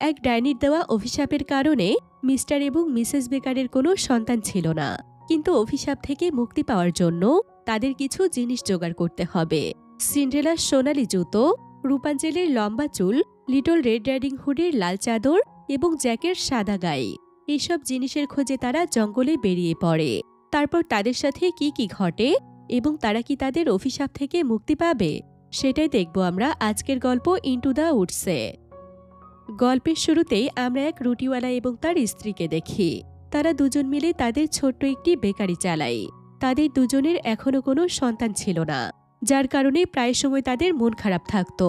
এক ডাইনির দেওয়া অভিশাপের কারণে মিস্টার এবং মিসেস বেকারের কোনো সন্তান ছিল না। কিন্তু অভিশাপ থেকে মুক্তি পাওয়ার জন্য তাদের কিছু জিনিস জোগাড় করতে হবে। সিন্ড্রেলার সোনালি জুতো, রূপাঞ্জলির লম্বা চুল, লিটল রেড রাইডিং হুডের লাল চাদর এবং জ্যাকের সাদা গায়ে। এইসব জিনিসের খোঁজে তারা জঙ্গলে বেরিয়ে পড়ে। তারপর তাদের সাথে কি কি ঘটে এবং তারা কি তাদের অভিশাপ থেকে মুক্তি পাবে, সেটাই দেখব আমরা আজকের গল্প ইন্টু দ্য উডসে। গল্পের শুরুতেই আমরা এক রুটিওয়ালা এবং তার স্ত্রীকে দেখি। তারা দুজন মিলে তাদের ছোট্ট একটি বেকারি চালায়। তাদের দুজনের এখনও কোনো সন্তান ছিল না, যার কারণে প্রায় সময় তাদের মন খারাপ থাকত।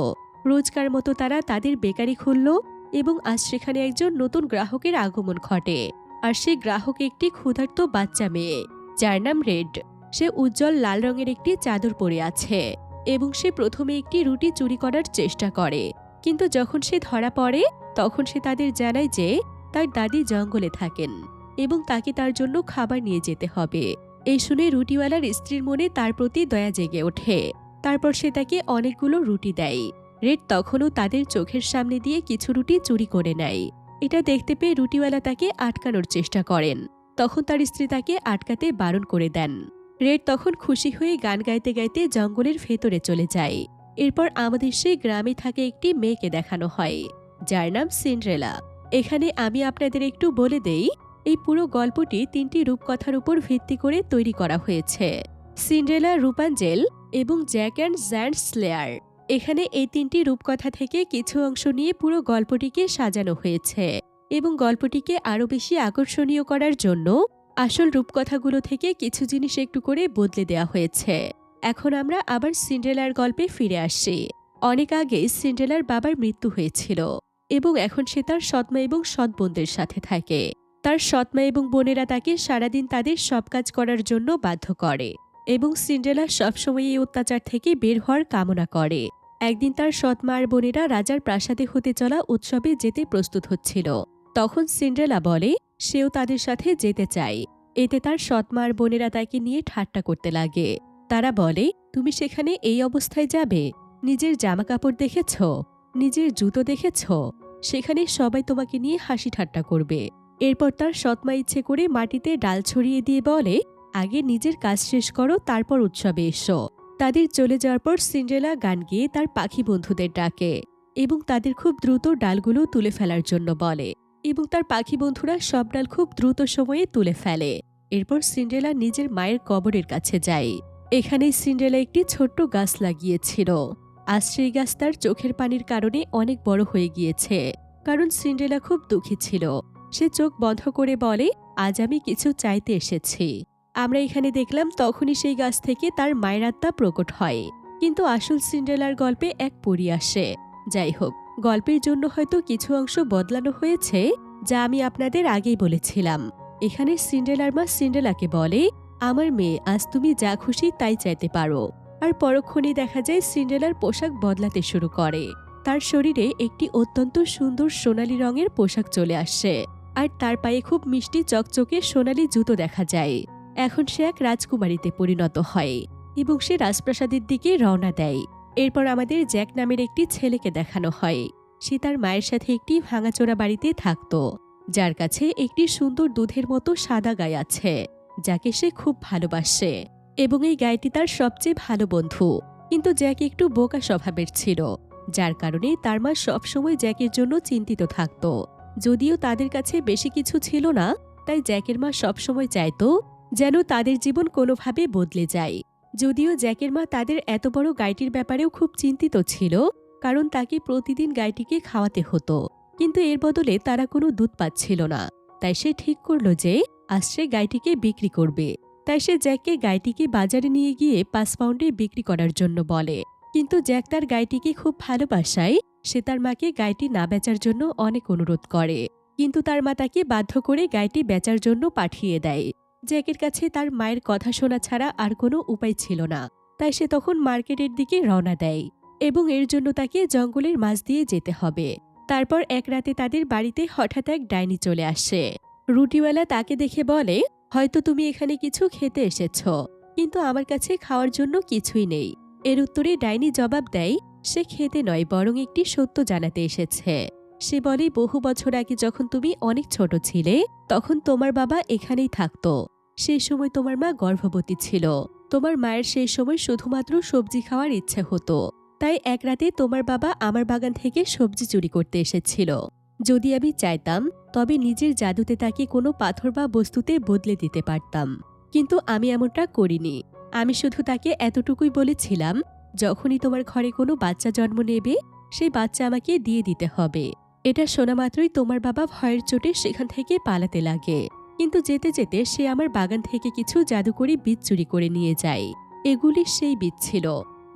রোজকার মতো তারা তাদের বেকারি খুলল এবং আজ সেখানে একজন নতুন গ্রাহকের আগমন ঘটে আর সেই গ্রাহক একটি ক্ষুধার্ত বাচ্চা মেয়ে, যার নাম রেড। সে উজ্জ্বল লাল রঙের একটি চাদর পরে আছে এবং সে প্রথমে একটি রুটি চুরি করার চেষ্টা করে। কিন্তু যখন সে ধরা পড়ে, তখন সে তাদের জানায় যে তার দাদি জঙ্গলে থাকেন এবং তাকে তার জন্য খাবার নিয়ে যেতে হবে। এই শুনে রুটিওয়ালার স্ত্রীর মনে তার প্রতি দয়া জেগে ওঠে। তারপর সে তাকে অনেকগুলো রুটি দেয়। রেড তখনও তাদের চোখের সামনে দিয়ে কিছু রুটি চুরি করে নেয়। এটা দেখতে পেয়ে রুটিওয়ালা তাকে আটকানোর চেষ্টা করেন। তখন তার স্ত্রী তাকে আটকাতে বারণ করে দেন। রেড তখন খুশি হয়ে গান গাইতে গাইতে জঙ্গলের ভেতরে চলে যায়। এরপর আমাদের সেই গ্রামে থাকে একটি মেয়েকে দেখানো হয়, যার নাম সিন্ড্রেলা। এখানে আমি আপনাদের একটু বলে দেই, এই পুরো গল্পটি তিনটি রূপকথার উপর ভিত্তি করে তৈরি করা হয়েছে। সিন্ড্রেলা রূপাঞ্জেল এবং জ্যাক অ্যান্ড জ্যান্ড স্লেয়ার। এখানে এই তিনটি রূপকথা থেকে কিছু অংশ নিয়ে পুরো গল্পটিকে সাজানো হয়েছে এবং গল্পটিকে আরও বেশি আকর্ষণীয় করার জন্য আসল রূপকথাগুলো থেকে কিছু জিনিস একটু করে বদলে দেওয়া হয়েছে। এখন আমরা আবার সিন্ড্রেলার গল্পে ফিরে আসি। অনেক আগে সিন্ড্রেলার বাবার মৃত্যু হয়েছিল এবং এখন সে তার সৎমা এবং সৎ বোনদের সাথে থাকে। তার সৎমা এবং বোনেরা তাকে সারাদিন তাদের সব কাজ করার জন্য বাধ্য করে এবং সিন্ড্রেলা সবসময় এই অত্যাচার থেকে বের হওয়ার কামনা করে। একদিন তার সৎমা আর বোনেরা রাজার প্রাসাদে হতে চলা উৎসবে যেতে প্রস্তুত হচ্ছিল। তখন সিন্ড্রেলা বলে, সেও তাদের সাথে যেতে চায়। এতে তার সৎমা আর বোনেরা তাকে নিয়ে ঠাট্টা করতে লাগে। তারা বলে, তুমি সেখানে এই অবস্থায় যাবে। নিজের জামা কাপড় দেখেছ, নিজের জুতো দেখেছ। সেখানে সবাই তোমাকে নিয়ে হাসি ঠাট্টা করবে। এরপর তার সৎমা ইচ্ছে করে মাটিতে ডাল ছড়িয়ে দিয়ে বলে, আগে নিজের কাজ শেষ করো, তারপর উৎসবে এসো। তাদের চলে যাওয়ার পর সিন্ড্রেলা গান গিয়ে তার পাখি বন্ধুদের ডাকে এবং তাদের খুব দ্রুত ডালগুলো তুলে ফেলার জন্য বলে এবং তার পাখি বন্ধুরা সব ডাল খুব দ্রুত সময়ে তুলে ফেলে। এরপর সিন্ড্রেলা নিজের মায়ের কবরের কাছে যায়। এখানে সিন্ড্রেলা একটি ছোট্ট গাছ লাগিয়েছিল। আজ সেই গাছ তার চোখের পানির কারণে অনেক বড় হয়ে গিয়েছে, কারণ সিন্ড্রেলা খুব দুঃখী ছিল। সে চোখ বন্ধ করে বলে, আজ আমি কিছু চাইতে এসেছি। আমরা এখানে দেখলাম তখনই সেই গাছ থেকে তার মায়ের আত্মা প্রকট হয়। কিন্তু আসল সিন্ড্রেলার গল্পে এক পরি আসে। যাই হোক, গল্পের জন্য হয়তো কিছু অংশ বদলানো হয়েছে, যা আমি আপনাদের আগেই বলেছিলাম। এখানে সিন্ড্রেলার মা সিন্ড্রেলাকে বলে আমার মেয়ে, আজ তুমি যা খুশি তাই চাইতে পারো। আর পরক্ষণে দেখা যায় সিন্ড্রেলার পোশাক বদলাতে শুরু করে। তার শরীরে একটি অত্যন্ত সুন্দর সোনালি রঙের পোশাক চলে আসে। আর তার পায়ে খুব মিষ্টি চকচকে সোনালি জুতো দেখা যায়। এখন সে এক রাজকুমারীতে পরিণত হয় এবং সে রাজপ্রাসাদের দিকে রওনা দেয়। এরপর আমাদের জ্যাক নামের একটি ছেলেকে দেখানো হয়। সে তার মায়ের সাথে একটি ভাঙাচোরা বাড়িতে থাকত। যার কাছে একটি সুন্দর দুধের মতো সাদা গায়ে আছে। যাকে সে খুব ভালোবাসে এবং এই গাইটি তার সবচেয়ে ভালো বন্ধু। কিন্তু জ্যাক একটু বোকা স্বভাবের ছিল, যার কারণে তার মা সবসময় জ্যাকের জন্য চিন্তিত থাকত। যদিও তাদের কাছে বেশি কিছু ছিল না, তাই জ্যাকের মা সবসময় চাইত যেন তাদের জীবন কোনোভাবে বদলে যায়। যদিও জ্যাকের মা তাদের এত বড় গাইটির ব্যাপারেও খুব চিন্তিত ছিল, কারণ তাকে প্রতিদিন গাইটিকে খাওয়াতে হতো। কিন্তু এর বদলে তারা কোনো দুধ পাচ্ছিল না, তাই সে ঠিক করল যে আজ সে গাইটিকে বিক্রি করবে। তাই সে জ্যাককে গাইটিকে বাজারে নিয়ে গিয়ে পাঁচ পাউন্ডে বিক্রি করার জন্য বলে। কিন্তু জ্যাক তার গাইটিকে খুব ভালোবাসায়। সে তার মাকে গাইটি না বেচার জন্য অনেক অনুরোধ করে। কিন্তু তার মা তাকে বাধ্য করে গাইটি বেচার জন্য পাঠিয়ে দেয়। জ্যাকের কাছে তার মায়ের কথা শোনা ছাড়া আর কোনো উপায় ছিল না। তাই সে তখন মার্কেটের দিকে রওনা দেয় এবং এর জন্য তাকে জঙ্গলের মাঝ দিয়ে যেতে হবে। তারপর এক রাতে তাদের বাড়িতে হঠাৎ এক ডাইনি চলে আসে। রুটিওয়ালা তাকে দেখে বলে, হয়তো তুমি এখানে কিছু খেতে এসেছ, কিন্তু আমার কাছে খাওয়ার জন্য কিছুই নেই। এর উত্তরে ডাইনি জবাব দেয়, সে খেতে নয়, বরং একটি সত্য জানাতে এসেছে। সে বলে, বহু বছর আগে যখন তুমি অনেক ছোট ছিলে, তখন তোমার বাবা এখানেই থাকত। সেই সময় তোমার মা গর্ভবতী ছিল। তোমার মায়ের সেই সময় শুধুমাত্র সবজি খাওয়ার ইচ্ছে হতো। তাই এক রাতে তোমার বাবা আমার বাগান থেকে সবজি চুরি করতে এসেছিল। যদি আমি চাইতাম, তবে নিজের জাদুতে তাকে কোনো পাথর বা বস্তুতে বদলে দিতে পারতাম। কিন্তু আমি এমনটা করিনি। আমি শুধু তাকে এতটুকুই বলেছিলাম, যখনই তোমার ঘরে কোনো বাচ্চা জন্ম নেবে, সেই বাচ্চা আমাকে দিয়ে দিতে হবে। এটা শোনা মাত্রই তোমার বাবা ভয়ের চোটে সেখান থেকে পালাতে লাগে। কিন্তু যেতে যেতে সে আমার বাগান থেকে কিছু জাদুকরি বীজ চুরি করে নিয়ে যায়। এগুলি সেই বীজ ছিল,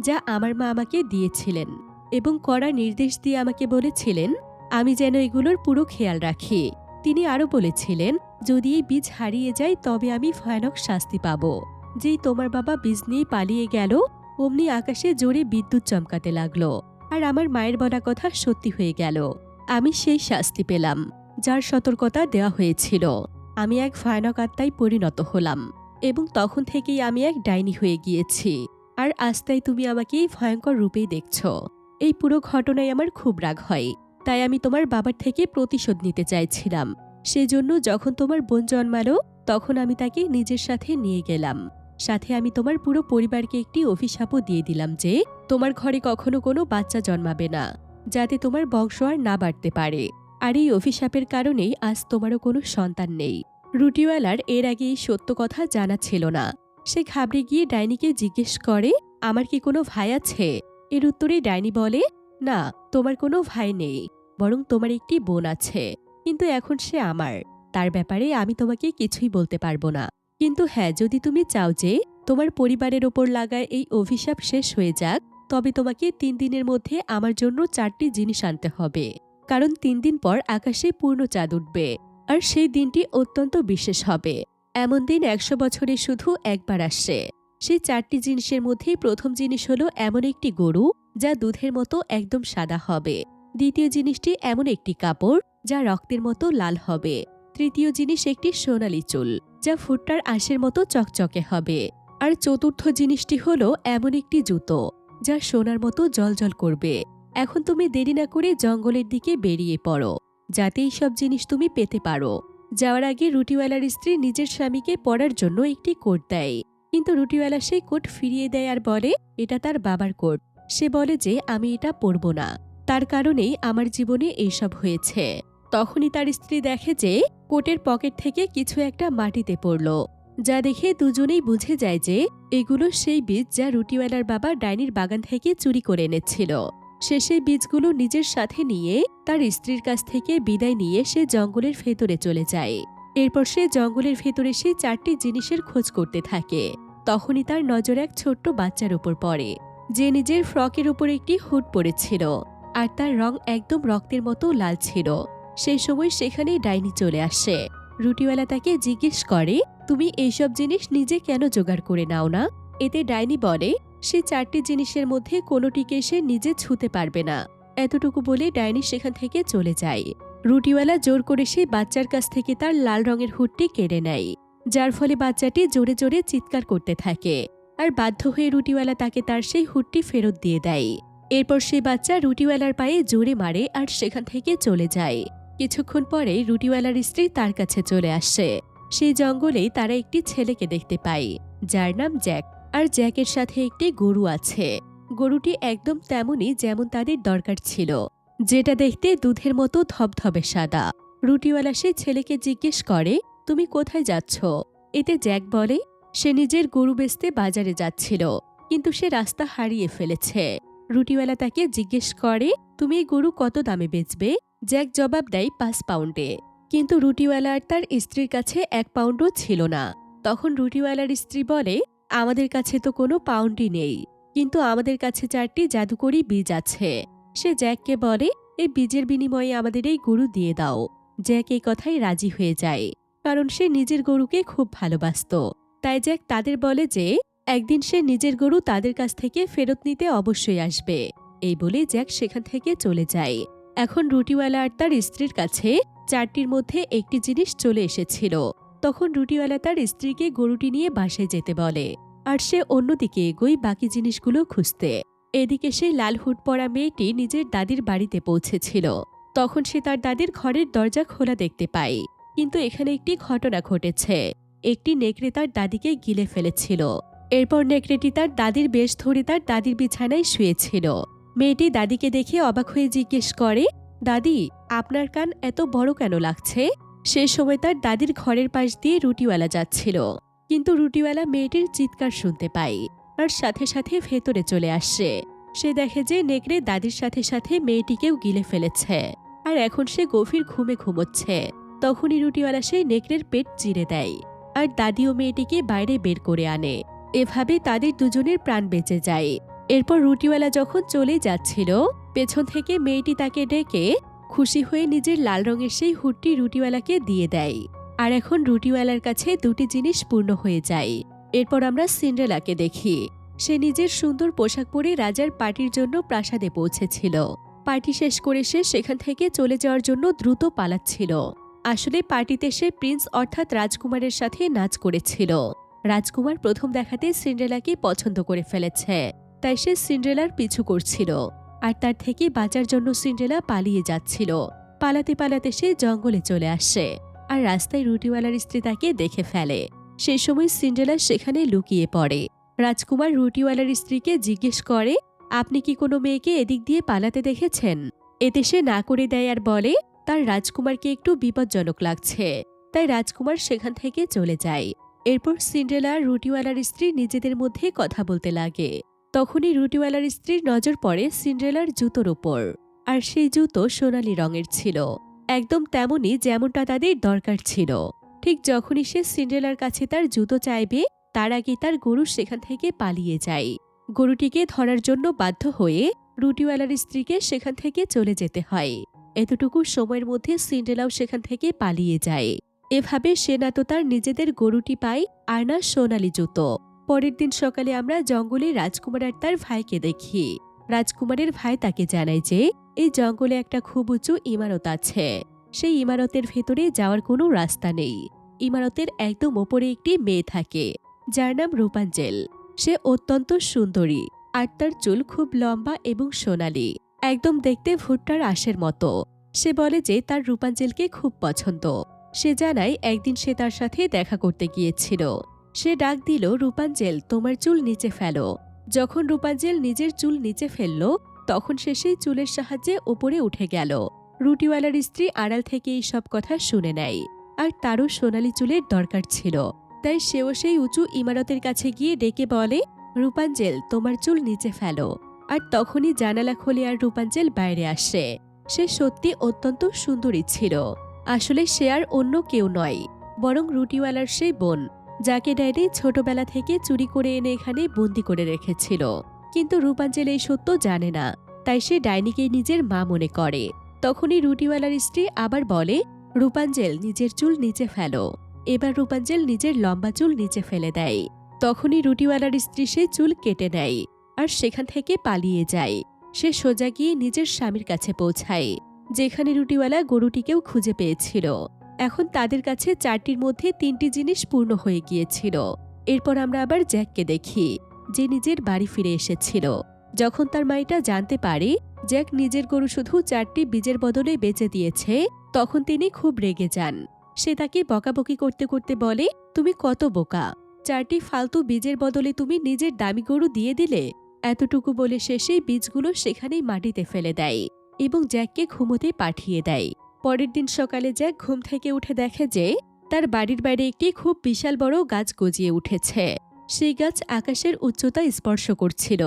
যা আমার মা আমাকে দিয়েছিলেন এবং কড়া নির্দেশ দিয়ে আমাকে বলেছিলেন আমি যেন এগুলোর পুরো খেয়াল রাখি। তিনি আরও বলেছিলেন, যদি এই বীজ হারিয়ে যায়, তবে আমি ভয়ানক শাস্তি পাব। যেই তোমার বাবা বীজ নিয়ে পালিয়ে গেল, অমনি আকাশে জোরে বিদ্যুৎ চমকাতে লাগল। আর আমার মায়ের বলা কথা সত্যি হয়ে গেল। আমি সেই শাস্তি পেলাম, যার সতর্কতা দেওয়া হয়েছিল। আমি এক ভয়ানক আত্মায় পরিণত হলাম, এবং তখন থেকেই আমি এক ডাইনি হয়ে গিয়েছি। আর আস্তায় তুমি আমাকে এই ভয়ঙ্কর রূপেই দেখছ। এই পুরো ঘটনায় আমার খুব রাগ হয়। তাই আমি তোমার বাবার থেকে প্রতিশোধ নিতে চাইছিলাম। সেজন্য যখন তোমার বোন জন্মালো, তখন আমি তাকে নিজের সাথে নিয়ে গেলাম। সাথে আমি তোমার পুরো পরিবারকে একটি অভিশাপও দিয়ে দিলাম যে, তোমার ঘরে কখনো কোনো বাচ্চা জন্মাবে না, যাতে তোমার বংশ আর না বাড়তে পারে। আর এই অভিশাপের কারণেই আজ তোমারও কোনো সন্তান নেই। রুটিওয়ালার এর আগে এই সত্য কথা জানা ছিল না। সে ঘাবড়ে গিয়ে ডাইনিকে জিজ্ঞেস করে, আমার কি কোনো ভাই আছে? এর উত্তরে ডাইনি বলে না, তোমার কোনো ভাই নেই, বরং তোমার একটি বোন আছে, কিন্তু এখন সে আমার। তার ব্যাপারে আমি তোমাকে কিছুই বলতে পারব না। কিন্তু হ্যাঁ যদি তুমি চাও যে তোমার পরিবারের ওপর লাগায় এই অভিশাপ শেষ হয়ে যাক, তবে তোমাকে তিন দিনের মধ্যে আমার জন্য চারটি জিনিস আনতে হবে। কারণ তিন দিন পর আকাশে পূর্ণ চাঁদ উঠবে, আর সেই দিনটি অত্যন্ত বিশেষ হবে। এমন দিন একশো বছরে শুধু একবার আসছে সেই চারটি জিনিসের মধ্যে প্রথম জিনিস হলো এমন একটি গরু যা দুধের মতো একদম সাদা হবে। দ্বিতীয় জিনিসটি এমন একটি কাপড় যা রক্তের মতো লাল হবে। তৃতীয় জিনিস একটি সোনালি চুল যা ফুটটার আঁশের মতো চকচকে হবে। আর চতুর্থ জিনিসটি হলো এমন একটি জুতো যা সোনার মতো জলজল করবে। এখন তুমি দেরি না করে জঙ্গলের দিকে বেরিয়ে পড়ো। যাতে এই সব জিনিস তুমি পেতে পারো। যাওয়ার আগে রুটিওয়ালার স্ত্রী নিজের স্বামীকে পড়ার জন্য একটি কোট দেয়। কিন্তু রুটিওয়ালা সেই কোট ফিরিয়ে দেয় আর বলে, এটা তার বাবার কোট। সে বলে যে, আমি এটা পরব না। তার কারণেই আমার জীবনে এইসব হয়েছে। তখনই তার স্ত্রী দেখে যে, কোটের পকেট থেকে কিছু একটা মাটিতে পড়ল। যা দেখে দুজনেই বুঝে যায় যে, এগুলো সেই বীজ যা রুটিওয়ালার বাবা ডাইনির বাগান থেকে চুরি করে এনেছিল। সে সেই বীজগুলো নিজের সাথে নিয়ে, তার স্ত্রীর কাছ থেকে বিদায় নিয়ে সে জঙ্গলের ভেতরে চলে যায়। এরপর সে জঙ্গলের ভেতরে সে চারটি জিনিসের খোঁজ করতে থাকে। তখনই তার নজর এক ছোট্ট বাচ্চার উপর পড়ে, যে নিজের ফ্রকের উপর একটি হুড পরেছিল আর তার রং একদম রক্তের মতো লাল ছিল। সেই সময় সেখানে ডাইনি চলে আসে। রুটিওয়ালা তাকে জিজ্ঞেস করে, তুমি এইসব জিনিস নিজে কেন জোগাড় করে নাও না? এতে ডাইনি বলে, সে চারটি জিনিসের মধ্যে কোনোটিকে সে নিজে ছুতে পারবে না। এতটুকু বলে ডাইনি সেখান থেকে চলে যায়। রুটিওয়ালা জোর করে সে বাচ্চার কাছ থেকে তার লাল রঙের হুডটি কেড়ে নেয়। যার ফলে বাচ্চাটি জোরে জোরে চিৎকার করতে থাকে। আর বাধ্য হয়ে রুটিওয়ালা তাকে তার সেই হুডটি ফেরত দিয়ে দেয়। এরপর সেই বাচ্চা রুটিওয়ালার পায়ে জোরে মারে আর সেখান থেকে চলে যায়। কিছুক্ষণ পরে রুটিওয়ালার স্ত্রী তার কাছে চলে আসে। সেই জঙ্গলেই তারা একটি ছেলেকে দেখতে পায়, যার নাম জ্যাক। আর জ্যাকের সাথে একটি গরু আছে। গরুটি একদম তেমনই যেমন তাদের দরকার ছিল, যেটা দেখতে দুধের মতো ধবধবে সাদা। রুটিওয়ালা সেই ছেলেকে জিজ্ঞেস করে তুমি কোথায় যাচ্ছ? এতে জ্যাক বলে, সে নিজের গরু বেচতে বাজারে যাচ্ছিল, কিন্তু সে রাস্তা হারিয়ে ফেলেছে। রুটিওয়ালা তাকে জিজ্ঞেস করে, তুমি এই গরু কত দামে বেচবে? জ্যাক জবাব দেয়, পাঁচ পাউন্ডে। কিন্তু রুটিওয়ালা আর তার স্ত্রীর কাছে এক পাউন্ডও ছিল না। তখন রুটিওয়ালার স্ত্রী বলে, আমাদের কাছে তো কোনো পাউন্ডই নেই, কিন্তু আমাদের কাছে চারটি জাদুকরি বীজ আছে। সে জ্যাককে বলে, এই বীজের বিনিময়ে আমাদের এই গরু দিয়ে দাও। জ্যাক এই কথাই রাজি হয়ে যায়। কারণ সে নিজের গরুকে খুব ভালোবাসত। তাই জ্যাক তাদের বলে যে, একদিন সে নিজের গরু তাদের কাছ থেকে ফেরত নিতে অবশ্যই আসবে। এই বলে জ্যাক সেখান থেকে চলে যায়। এখন রুটিওয়ালা আর তার স্ত্রীর কাছে চারটির মধ্যে একটি জিনিস চলে এসেছিল। তখন রুটিওয়ালা তার স্ত্রীকে গরুটি নিয়ে বাসায় যেতে বলে, আর সে অন্যদিকে এগোই বাকি জিনিসগুলো খুঁজতে। এদিকে সেই লাল হুড পরা মেয়েটি নিজের দাদির বাড়িতে পৌঁছেছিল। তখন সে তার দাদির ঘরের দরজা খোলা দেখতে পায়। কিন্তু এখানে একটি ঘটনা ঘটেছে। একটি নেকড়ে তার দাদিকে গিলে ফেলেছিল। এরপর নেকড়েটি তার দাদির বেশ ধরে তার দাদির বিছানায় শুয়েছিল। মেয়েটি দাদিকে দেখে অবাক হয়ে জিজ্ঞেস করে, দাদি, আপনার কান এত বড় কেন লাগছে? সে সময় তার দাদির ঘরের পাশ দিয়ে রুটিওয়ালা যাচ্ছিল। কিন্তু রুটিওয়ালা মেয়েটির চিৎকার শুনতে পায় আর সাথে সাথে ভেতরে চলে আসে। সে দেখে যে নেকড়ে দাদির সাথে সাথে মেয়েটিকেও গিলে ফেলেছে। আর এখন সে গভীর ঘুমে ঘুমোচ্ছে। তখনই রুটিওয়ালা সেই নেকড়ের পেট চিরে দেয় আর দাদি ও মেয়েটিকে বাইরে বের করে আনে। এভাবে তাদের দুজনের প্রাণ বেঁচে যায়। এরপর রুটিওয়ালা যখন চলে যাচ্ছিল, পেছন থেকে মেয়েটি তাকে ডেকে খুশি হয়ে নিজের লাল রঙের সেই হুডটি রুটিওয়ালাকে দিয়ে দেয়। আর এখন রুটিওয়ালার কাছে দুটি জিনিস পূর্ণ হয়ে যায়। এরপর আমরা সিন্ড্রেলাকে দেখি। সে নিজের সুন্দর পোশাক পরে রাজার পার্টির জন্য প্রাসাদে পৌঁছেছিল। পার্টি শেষ করে সে সেখান থেকে চলে যাওয়ার জন্য দ্রুত পালাচ্ছিল। আসলে পার্টিতে সে প্রিন্স অর্থাৎ রাজকুমারের সাথে নাচ করেছিল। রাজকুমার প্রথম দেখাতে সিন্ড্রেলাকে পছন্দ করে ফেলেছে, তাই সে সিন্ড্রেলার পিছু করছিল। আর তার থেকে বাঁচার জন্য সিন্ড্রেলা পালিয়ে যাচ্ছিল। পালাতে পালাতে সে জঙ্গলে চলে আসে আর রাস্তায় রুটিওয়ালার স্ত্রী তাকে দেখে ফেলে। সেই সময় সিন্ড্রেলা সেখানে লুকিয়ে পড়ে। রাজকুমার রুটিওয়ালার স্ত্রীকে জিজ্ঞেস করে, আপনি কি কোনো মেয়েকে এদিক দিয়ে পালাতে দেখেছেন? এতে সে না করে দেয় আর বলে তার রাজকুমারকে একটু বিপজ্জনক লাগছে। তাই রাজকুমার সেখান থেকে চলে যায়। এরপর সিন্ড্রেলা রুটিওয়ালার স্ত্রী নিজেদের মধ্যে কথা বলতে লাগে। তখনই রুটিওয়ালার স্ত্রীর নজর পড়ে সিন্ড্রেলার জুতোর ওপর আর সেই জুতো সোনালি রঙের ছিল। একদম তেমনই যেমনটা তাদের দরকার ছিল। ঠিক যখনই সে সিন্ড্রেলার কাছে তার জুতো চাইবে, তার আগে তার গরু সেখান থেকে পালিয়ে যায়। গরুটিকে ধরার জন্য বাধ্য হয়ে রুটিওয়ালার স্ত্রীকে সেখান থেকে চলে যেতে হয়। এতটুকু সময়ের মধ্যে সিন্ড্রেলাও সেখান থেকে পালিয়ে যায়। এভাবে সে না তো তার নিজেদের গরুটি পায় আর না সোনালি জুতো। পরের দিন সকালে আমরা জঙ্গলে রাজকুমার আর তার ভাইকে দেখি। রাজকুমারের ভাই তাকে জানায় যে, এই জঙ্গলে একটা খুব উঁচু ইমারত আছে। সেই ইমারতের ভেতরে যাওয়ার কোনো রাস্তা নেই। ইমারতের একদম ওপরে একটি মেয়ে থাকে। যার নাম রূপাঞ্জেল। সে অত্যন্ত সুন্দরী আর তার চুল খুব লম্বা এবং সোনালি। একদম দেখতে ভুট্টার আশের মতো। সে বলে যে তার রূপাঞ্জেলকে খুব পছন্দ। সে জানায় একদিন সে তার সাথে দেখা করতে গিয়েছিল। সে ডাক দিল, রূপাঞ্জেল, তোমার চুল নিচে ফেলো। যখন রূপাঞ্জেল নিজের চুল নিচে ফেলল, তখন সে সেই চুলের সাহায্যে ওপরে উঠে গেল। রুটিওয়ালার স্ত্রী আড়াল থেকে এই সব কথা শুনে নেয়। আর তারও সোনালি চুলের দরকার ছিল। তাই সেও সেই উঁচু ইমারতের কাছে গিয়ে ডেকে বলে, রূপাঞ্জেল, তোমার চুল নিচে ফেলো। আর তখনই জানালা খোলে আর রূপাঞ্জেল বাইরে আসে। সে সত্যি অত্যন্ত সুন্দরী ছিল। আসলে সে আর অন্য কেউ নয়, বরং রুটিওয়ালার সেই বোন, যাকে ড্যাডি ছোটবেলা থেকে চুরি করে এনে এখানে বন্দি করে রেখেছিল। কিন্তু রূপাঞ্জেল এই সত্য জানে না, তাই সে ডাইনিকে নিজের মা মনে করে। তখনই রুটিওয়ালার স্ত্রী আবার বলে রূপাঞ্জেল নিজের চুল নিচে ফেলো। এবার রূপাঞ্জেল নিজের লম্বা চুল নিচে ফেলে দেয়। তখনই রুটিওয়ালার স্ত্রী সে চুল কেটে নেয়। আর সেখান থেকে পালিয়ে যায়। সে সোজা গিয়ে নিজের স্বামীর কাছে পৌঁছায়, যেখানে রুটিওয়ালা গরুটিকেও খুঁজে পেয়েছিল। এখন তাদের কাছে চারটির মধ্যে তিনটি জিনিস পূর্ণ হয়ে গিয়েছিল। এরপর আমরা আবার জ্যাককে দেখি, যে নিজের বাড়ি ফিরে এসেছিল। যখন তার মাইটা জানতে পারে, জ্যাক নিজের গরু শুধু চারটি বীজের বদলে বেঁচে দিয়েছে, তখন তিনি খুব রেগে যান। সে তাকে বকাবকি করতে করতে বলে, তুমি কত বোকা! চারটি ফালতু বীজের বদলে তুমি নিজের দামি গরু দিয়ে দিলে? এতটুকু বলে সেই বীজগুলো সেখানেই মাটিতে ফেলে দেয় এবং জ্যাককে ঘুমোতে পাঠিয়ে দেয়। পরের দিন সকালে জ্যাক ঘুম থেকে উঠে দেখে যে তার বাড়ির বাইরে একটি খুব বিশাল বড় গাছ গজিয়ে উঠেছে। সেই গাছ আকাশের উচ্চতা স্পর্শ করছিল।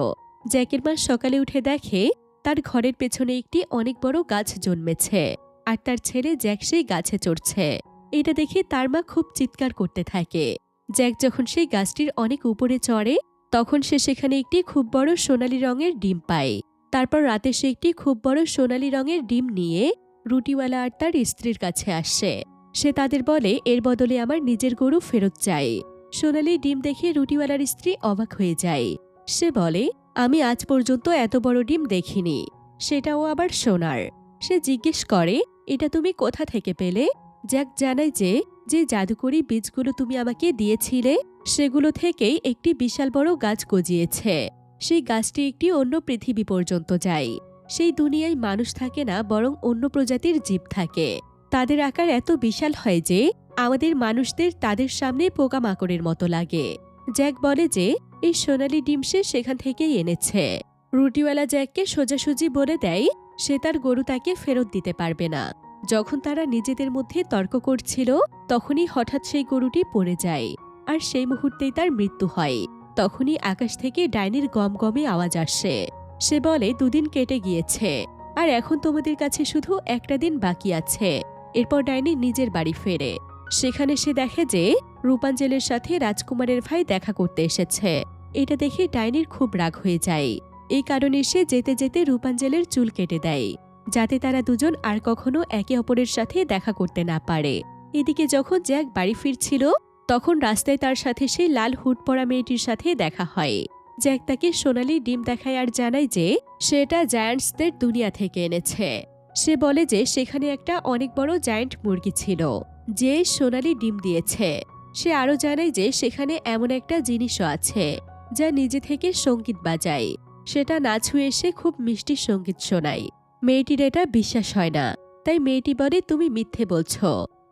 জ্যাকের মা সকালে উঠে দেখে তার ঘরের পেছনে একটি অনেক বড় গাছ জন্মেছে আর তার ছেলে জ্যাক সেই গাছে চড়ছে। এটা দেখে তার মা খুব চিৎকার করতে থাকে। জ্যাক যখন সেই গাছটির অনেক উপরে চড়ে তখন সে সেখানে একটি খুব বড় সোনালি রঙের ডিম পায়। তারপর রাতে সে একটি খুব বড় সোনালি রঙের ডিম নিয়ে রুটিওয়ালা আর তার স্ত্রীর কাছে আসে। সে তাদের বলে, এর বদলে আমার নিজের গরু ফেরত চাই। সোনালি ডিম দেখে রুটিওয়ালার স্ত্রী অবাক হয়ে যায়। সে বলে, আমি আজ পর্যন্ত এত বড় ডিম দেখিনি। সেটাও আবার সোনার। সে জিজ্ঞেস করে, এটা তুমি কোথা থেকে পেলে? জ্যাক জানায় যে যে জাদুকরি বীজগুলো তুমি আমাকে দিয়েছিলে, সেগুলো থেকেই একটি বিশাল বড় গাছ গজিয়েছে। সেই গাছটি একটি অন্য পৃথিবী পর্যন্ত যায়। সেই দুনিয়ায় মানুষ থাকে না, বরং অন্য প্রজাতির জীব থাকে। তাদের আকার এত বিশাল হয় যে, আমাদের মানুষদের তাদের সামনে পোকামাকড়ের মতো লাগে। জ্যাক বলে যে, এই সোনালি ডিম সে সেখান থেকেই এনেছে। রুটিওয়ালা জ্যাককে সোজাসুজি বলে দেয়, সে তার গরু তাকে ফেরত দিতে পারবে না। যখন তারা নিজেদের মধ্যে তর্ক করছিল, তখনই হঠাৎ সেই গরুটি পড়ে যায় আর সেই মুহূর্তেই তার মৃত্যু হয়। তখনই আকাশ থেকে ডাইনির গমগমে আওয়াজ আসে। সে বলে, দুদিন কেটে গিয়েছে আর এখন তোমাদের কাছে শুধু একটা দিন বাকি আছে। এরপর ডাইনি নিজের বাড়ি ফেরে। সেখানে সে দেখে যে রূপাঞ্জলের সাথে রাজকুমারের ভাই দেখা করতে এসেছে। এটা দেখে ডাইনির খুব রাগ হয়ে যায়। এই কারণে সে যেতে যেতে রূপাঞ্জলের চুল কেটে দেয়। যাতে তারা দুজন আর কখনো একে অপরের সাথে দেখা করতে না পারে। এদিকে যখন জ্যাক বাড়ি ফিরছিল, তখন রাস্তায় তার সাথে সেই লাল হুট পরা মেয়েটির সাথে দেখা হয়। জ্যাক তাকে সোনালি ডিম দেখায় আর জানায় যে, সেটা জায়ান্টসদের দুনিয়া থেকে এনেছে। সে বলে যে, সেখানে একটা অনেক বড় জায়ান্ট মুরগি ছিল, যে সোনালি ডিম দিয়েছে। সে আরও জানায় যে, সেখানে এমন একটা জিনিসও আছে, যা নিজে থেকে সংগীত বাজায়। সেটা না ছুঁয়ে এসে খুব মিষ্টি সংগীত শোনায়। মেয়েটির এটা বিশ্বাস হয় না। তাই মেয়েটি বলে, তুমি মিথ্যে বলছ।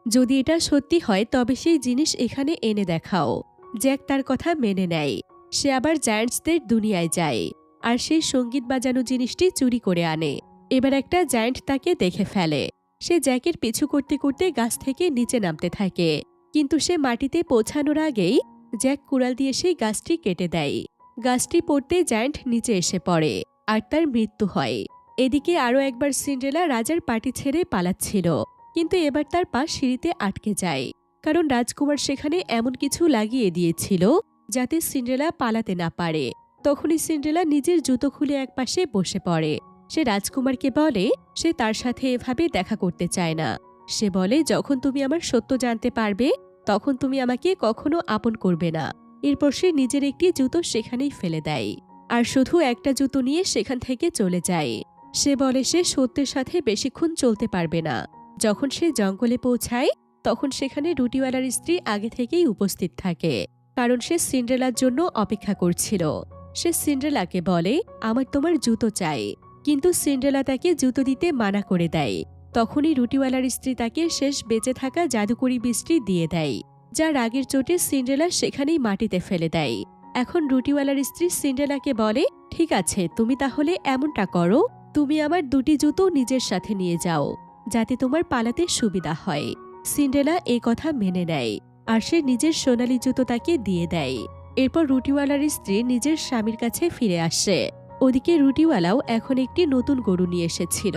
যদি এটা সত্যি হয়, তবে সেই জিনিস এখানে এনে দেখাও। জ্যাক তার কথা মেনে নেয়। সে আবার জায়ান্টসদের দুনিয়ায় যায়। আর সেই সংগীত বাজানো জিনিসটি চুরি করে আনে। এবার একটা জায়ান্ট তাকে দেখে ফেলে। সে জ্যাকের পিছু করতে করতে গাছ থেকে নিচে নামতে থাকে। কিন্তু সে মাটিতে পৌঁছানোর আগেই জ্যাক কুড়াল দিয়ে সেই গাছটি কেটে দেয়। গাছটি পড়তে জায়ান্ট নিচে এসে পড়ে। আর তার মৃত্যু হয়। এদিকে আরও একবার সিন্ড্রেলা রাজার পার্টি ছেড়ে পালাচ্ছিল, কিন্তু এবার তার পা সিঁড়িতে আটকে যায়। কারণ রাজকুমার সেখানে এমন কিছু লাগিয়ে দিয়েছিল, যাতে সিন্ড্রেলা পালাতে না পারে। তখনই সিন্ড্রেলা নিজের জুতো খুলে একপাশে বসে পড়ে। সে রাজকুমারকে বলে, সে তার সাথে এভাবে দেখা করতে চায় না। সে বলে, যখন তুমি আমার সত্য জানতে পারবে, তখন তুমি আমাকে কখনো আপন করবে না। এরপর সে নিজের একটি জুতো সেখানেই ফেলে দেয়। আর শুধু একটা জুতো নিয়ে সেখান থেকে চলে যায়। সে বলে, সে সত্যের সাথে বেশিক্ষণ চলতে পারবে না। যখন সে জঙ্গলে পৌঁছায়, তখন সেখানে রুটিওয়ালার স্ত্রী আগে থেকেই উপস্থিত থাকে। কারণ সে সিন্ড্রেলার জন্য অপেক্ষা করছিল। সে সিন্ড্রেলাকে বলে, আমার তোমার জুতো চাই। কিন্তু সিন্ড্রেলা তাকে জুতো দিতে মানা করে দেয়। তখনই রুটিওয়ালার স্ত্রী তাকে শেষ বেঁচে থাকা জাদুকরি বৃষ্টি দিয়ে দেয়, যা রাগের চোটে সিন্ড্রেলা সেখানেই মাটিতে ফেলে দেয়। এখন রুটিওয়ালার স্ত্রী সিন্ড্রেলাকে বলে, ঠিক আছে, তুমি তাহলে এমনটা করো। তুমি আমার দুটি জুতো নিজের সাথে নিয়ে যাও, যাতে তোমার পালাতে সুবিধা হয়। সিন্ড্রেলা এই কথা মেনে নেয়, আর সে নিজের সোনালি জুতো তাকে দিয়ে দেয়। এরপর রুটিওয়ালার স্ত্রী নিজের স্বামীর কাছে ফিরে আসে। ওদিকে রুটিওয়ালাও এখন একটি নতুন গরু নিয়ে এসেছিল।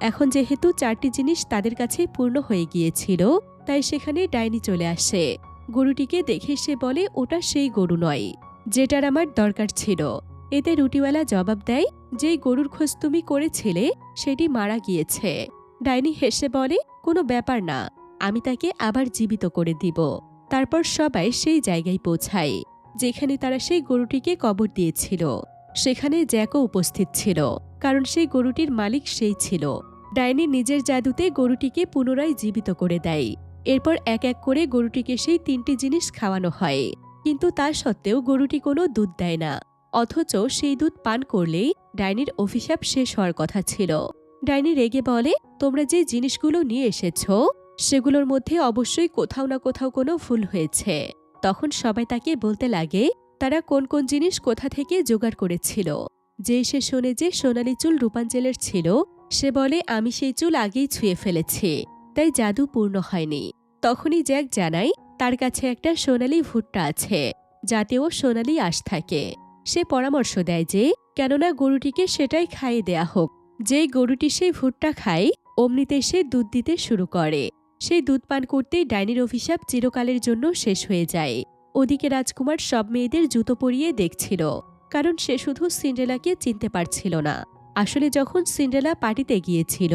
এখন যেহেতু চারটি জিনিস তাদের কাছে পূর্ণ হয়ে গিয়েছিল, তাই সেখানে ডাইনি চলে আসে। গরুটিকে দেখে সে বলে, ওটা সেই গরু নয়, যেটার আমার দরকার ছিল। এতে রুটিওয়ালা জবাব দেয়, যেই গরুর খোঁজ তুমি করেছিলে, সেটি মারা গিয়েছে। ডাইনি হেসে বলে, কোনো ব্যাপার না, আমি তাকে আবার জীবিত করে দিব। তারপর সবাই সেই জায়গায় পৌঁছায়, যেখানে তারা সেই গরুটিকে কবর দিয়েছিল। সেখানে জ্যাকও উপস্থিত ছিল, কারণ সেই গরুটির মালিক সেই ছিল। ডাইনি নিজের জাদুতে গরুটিকে পুনরায় জীবিত করে দেয়। এরপর এক এক করে গরুটিকে সেই তিনটি জিনিস খাওয়ানো হয়। কিন্তু তা সত্ত্বেও গরুটি কোনো দুধ দেয় না। অথচ সেই দুধ পান করলেই ডাইনির অভিশাপ শেষ হওয়ার কথা ছিল। ডাইনি রেগে বলে, তোমরা যে জিনিসগুলো নিয়ে এসেছ, সেগুলোর মধ্যে অবশ্যই কোথাও না কোথাও কোনো ভুল হয়েছে। তখন সবাই তাকে বলতে লাগে, তারা কোন কোন জিনিস কোথা থেকে জোগাড় করেছিল? যে সে শোনে যে সোনালি চুল রূপাঞ্জলের ছিল, সে বলে, আমি সেই চুল আগেই ছুঁয়ে ফেলেছি, তাই জাদু পূর্ণ হয়নি। তখনই জ্যাক জানায়, তার কাছে একটা সোনালি ভুট্টা আছে, যাতেও সোনালি আশ থাকে। সে পরামর্শ দেয় যে, কেননা গরুটিকে সেটাই খাইয়ে দেয়া হোক। যেই গরুটি সেই ভুট্টা খায়, অমনিতে সে দুধ দিতে শুরু করে। সেই দুধ পান করতেই ডাইনির অভিশাপ চিরকালের জন্য শেষ হয়ে যায়। ওদিকে রাজকুমার সব মেয়েদের জুতো পরিয়ে দেখছিল, কারণ সে শুধু সিন্ড্রেলাকে চিনতে পারছিল না। আসলে যখন সিন্ড্রেলা পার্টিতে গিয়েছিল,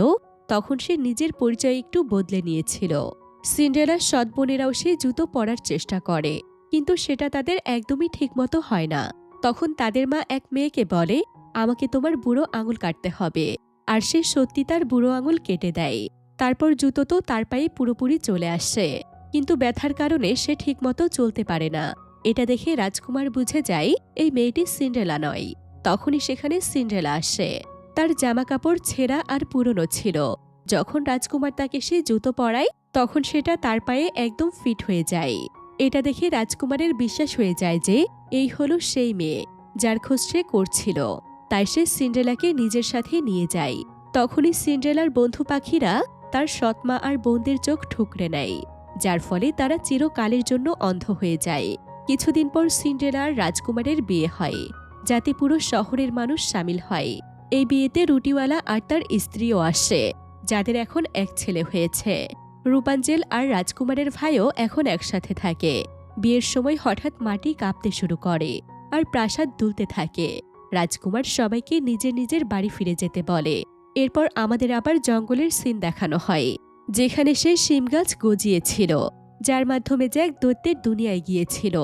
তখন সে নিজের পরিচয় একটু বদলে নিয়েছিল। সিন্ড্রেলার সৎ বোনেরাও সে জুতো পরার চেষ্টা করে, কিন্তু সেটা তাদের একদমই ঠিকমতো হয় না। তখন তাদের মা এক মেয়েকে বলে, আমাকে তোমার বুড়ো আঙুল কাটতে হবে। আর সে সত্যি তার বুড়ো আঙুল কেটে দেয়। তারপর জুতো তো তার পায়ে পুরোপুরি চলে আসে। কিন্তু ব্যথার কারণে সে ঠিকমতো চলতে পারে না। এটা দেখে রাজকুমার বুঝে যায়, এই মেয়েটি সিন্ড্রেলা নয়। তখনই সেখানে সিন্ড্রেলা আসে। তার জামা কাপড় ছেঁড়া আর পুরনো ছিল। যখন রাজকুমার তাকে সে জুতো পরায়, তখন সেটা তার পায়ে একদম ফিট হয়ে যায়। এটা দেখে রাজকুমারের বিশ্বাস হয়ে যায় যে এই হলো সেই মেয়ে, যার খোঁজ সে করছিল। তাই সে সিন্ড্রেলাকে নিজের সাথে নিয়ে যায়। তখনই সিন্ড্রেলার বন্ধু পাখিরা তার সৎমা আর বোনদের চোখ ঠুকরে নেয়, যার ফলে তারা চিরকালের জন্য অন্ধ হয়ে যায়। কিছুদিন পর সিন্ড্রেলা আর রাজকুমারের বিয়ে হয়, যাতে পুরো শহরের মানুষ সামিল হয়। এই বিয়েতে রুটিওয়ালা আর তার স্ত্রীও আসে, যাদের এখন এক ছেলে হয়েছে। রূপাঞ্জেল আর রাজকুমারের ভাইও এখন একসাথে থাকে। বিয়ের সময় হঠাৎ মাটি কাঁপতে শুরু করে আর প্রাসাদ দুলতে থাকে। রাজকুমার সবাইকে নিজের নিজের বাড়ি ফিরে যেতে বলে। এরপর আমাদের আবার জঙ্গলের সিন দেখানো হয়, যেখানে সে শিম গাছ গজিয়েছিল, যার মাধ্যমে জ্যাক দৈত্যের দুনিয়ায় গিয়েছিল।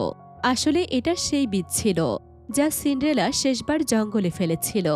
আসলে এটা সেই বীজ ছিল, যা সিন্ড্রেলা শেষবার জঙ্গলে ফেলেছিল,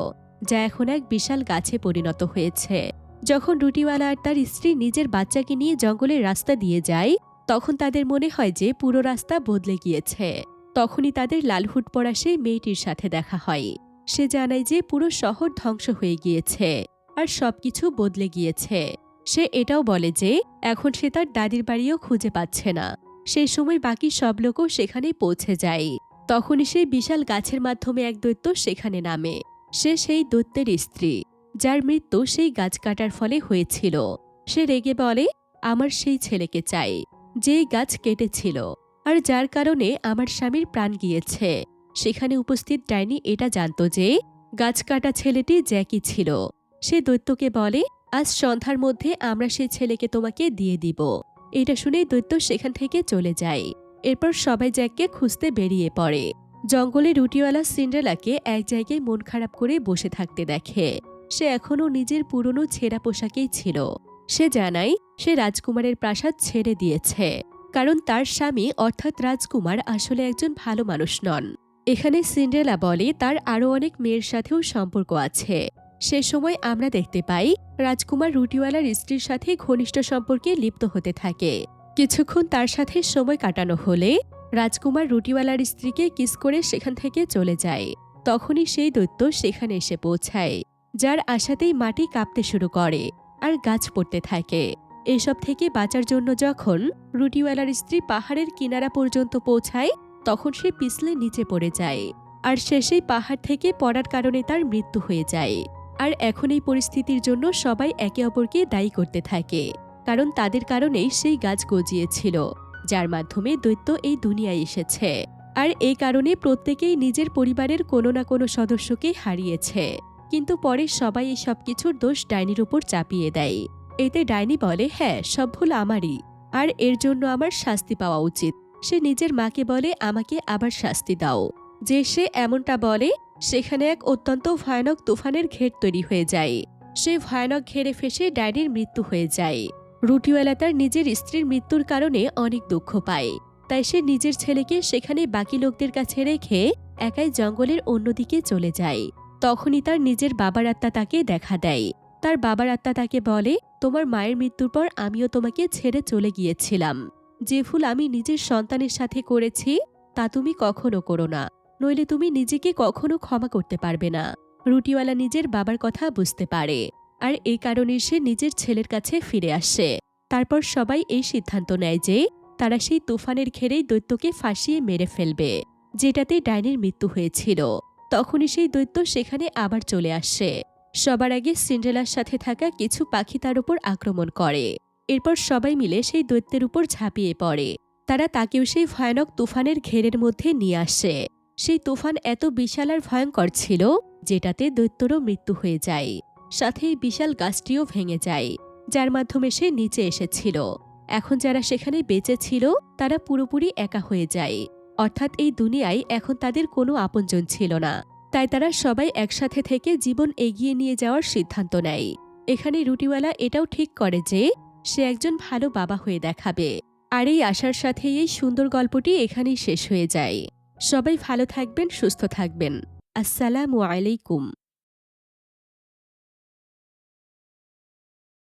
যা এখন এক বিশাল গাছে পরিণত হয়েছে। যখন রুটিওয়ালা আর তার স্ত্রী নিজের বাচ্চাকে নিয়ে জঙ্গলের রাস্তা দিয়ে যায় তখন তাদের মনে হয় যে পুরো রাস্তা বদলে গিয়েছে। তখনই তাদের লালহুট পরা সেই মেয়েটির সাথে দেখা হয়। সে জানায় যে পুরো শহর ধ্বংস হয়ে গিয়েছে আর সবকিছু বদলে গিয়েছে। সে এটাও বলে যে এখন সে তার দাদির বাড়িও খুঁজে পাচ্ছে না। সেই সময় বাকি সব লোকও সেখানে পৌঁছে যায়। তখনই সেই বিশাল গাছের মাধ্যমে এক দৈত্য সেখানে নামে। সে সেই দৈত্যের স্ত্রী, যার মৃত্যু সেই গাছ কাটার ফলে হয়েছিল। সে রেগে বলে, আমার সেই ছেলেকে চাই। যেই গাছ কেটেছিল, আর যার কারণে আমার স্বামীর প্রাণ গিয়েছে। সেখানে উপস্থিত ডাইনি এটা জানত যে, গাছ কাটা ছেলেটি জ্যাকি ছিল। সে দৈত্যকে বলে, আজ সন্ধ্যার মধ্যে আমরা সেই ছেলেকে তোমাকে দিয়ে দিব। এটা শুনে দৈত্য সেখান থেকে চলে যায়। এরপর সবাই জ্যাককে খুঁজতে বেরিয়ে পড়ে। জঙ্গলে রুটিওয়ালা সিন্ড্রেলাকে এক জায়গায় মন খারাপ করে বসে থাকতে দেখে। সে এখনও নিজের পুরনো ছেঁড়া পোশাকেই ছিল। সে জানায়, সে রাজকুমারের প্রাসাদ ছেড়ে দিয়েছে। কারণ তার স্বামী অর্থাৎ রাজকুমার আসলে একজন ভালো মানুষ নন। এখানে সিন্ড্রেলা বলে তার আরও অনেক মেয়ের সাথেও সম্পর্ক আছে। সে সময় আমরা দেখতে পাই, রাজকুমার রুটিওয়ালার স্ত্রীর সাথে ঘনিষ্ঠ সম্পর্কে লিপ্ত হতে থাকে। কিছুক্ষণ তার সাথে সময় কাটানো হলে, রাজকুমার রুটিওয়ালার স্ত্রীকে কিস করে সেখান থেকে চলে যায়। তখনই সেই দৈত্য সেখানে এসে পৌঁছায়, যার আশাতেই মাটি কাঁপতে শুরু করে। আর গাছ পড়তে থাকে। এসব থেকে বাঁচার জন্য যখন রুটিওয়ালার স্ত্রী পাহাড়ের কিনারা পর্যন্ত পৌঁছায়, তখন সে পিছলে নিচে পড়ে যায়। আর শেষেই পাহাড় থেকে পড়ার কারণে তার মৃত্যু হয়ে যায়। আর এখন এই পরিস্থিতির জন্য সবাই একে অপরকে দায়ী করতে থাকে। কারণ তাদের কারণেই সেই গাছ গজিয়েছিল, যার মাধ্যমে দৈত্য এই দুনিয়ায় এসেছে। আর এই কারণে প্রত্যেকেই নিজের পরিবারের কোনো না কোনো সদস্যকে হারিয়েছে। কিন্তু পরে সবাই এই সব কিছুর দোষ ডাইনির উপর চাপিয়ে দেয়। এতে ডাইনি বলে হ্যাঁ সব ভুল আমারই। আর এর জন্য আমার শাস্তি পাওয়া উচিত সে নিজের মাকে বলে, আমাকে আবার শাস্তি দাও যে সে এমনটা বলে, সেখানে এক অত্যন্ত ভয়ানক তুফানের ঘের তৈরি হয়ে যায়। সে ভয়ানক ঘেরে ফেসে ডাইনির মৃত্যু হয়ে যায়। রুটিওয়ালা তার নিজের স্ত্রীর মৃত্যুর কারণে অনেক দুঃখ পায়। তাই সে নিজের ছেলেকে সেখানে বাকি লোকদের কাছে রেখে একাই জঙ্গলের অন্যদিকে চলে যায়। তখনই তার নিজের বাবার আত্মা তাকে দেখা দেয়। তার বাবার আত্মা তাকে বলে, তোমার মায়ের মৃত্যুর পর আমিও তোমাকে ছেড়ে চলে গিয়েছিলাম। যে ভুল আমি নিজের সন্তানের সাথে করেছি, তা তুমি কখনো করো না। নইলে তুমি নিজেকে কখনো ক্ষমা করতে পারবে না। রুটিওয়ালা নিজের বাবার কথা বুঝতে পারে। আর এই কারণে সে নিজের ছেলের কাছে ফিরে আসে। তারপর সবাই এই সিদ্ধান্ত নেয় যে, তারা সেই তুফানের ঘেরেই দৈত্যকে ফাঁসিয়ে মেরে ফেলবে, যেটাতে ডাইনির মৃত্যু হয়েছিল। তখনই সেই দৈত্য সেখানে আবার চলে আসে। সবার আগে সিন্ড্রেলার সাথে থাকা কিছু পাখি তার উপর আক্রমণ করে। এরপর সবাই মিলে সেই দৈত্যের উপর ঝাঁপিয়ে পড়ে। তারা তাকেও সেই ভয়ানক তুফানের ঘেরের মধ্যে নিয়ে আসে। সেই তুফান এত বিশাল আর ভয়ঙ্কর ছিল, যেটাতে দৈত্যরও মৃত্যু হয়ে যায়। সাথে এই বিশাল গাছটিও ভেঙে যায়, যার মাধ্যমে সে নিচে এসেছিল। এখন যারা সেখানে বেঁচে ছিল, তারা পুরোপুরি একা হয়ে যায়। অর্থাৎ এই দুনিয়ায় এখন তাদের কোনো আপনজন ছিল না। তাই তারা সবাই একসাথে থেকে জীবন এগিয়ে নিয়ে যাওয়ার সিদ্ধান্ত নেয়। এখানে রুটিওয়ালা এটাও ঠিক করে যে, সে একজন ভালো বাবা হয়ে দেখাবে। আর এই আশার সাথে এই সুন্দর গল্পটি এখানেই শেষ হয়ে যায়। সবাই ভালো থাকবেন, সুস্থ থাকবেন। আসসালামু আলাইকুম।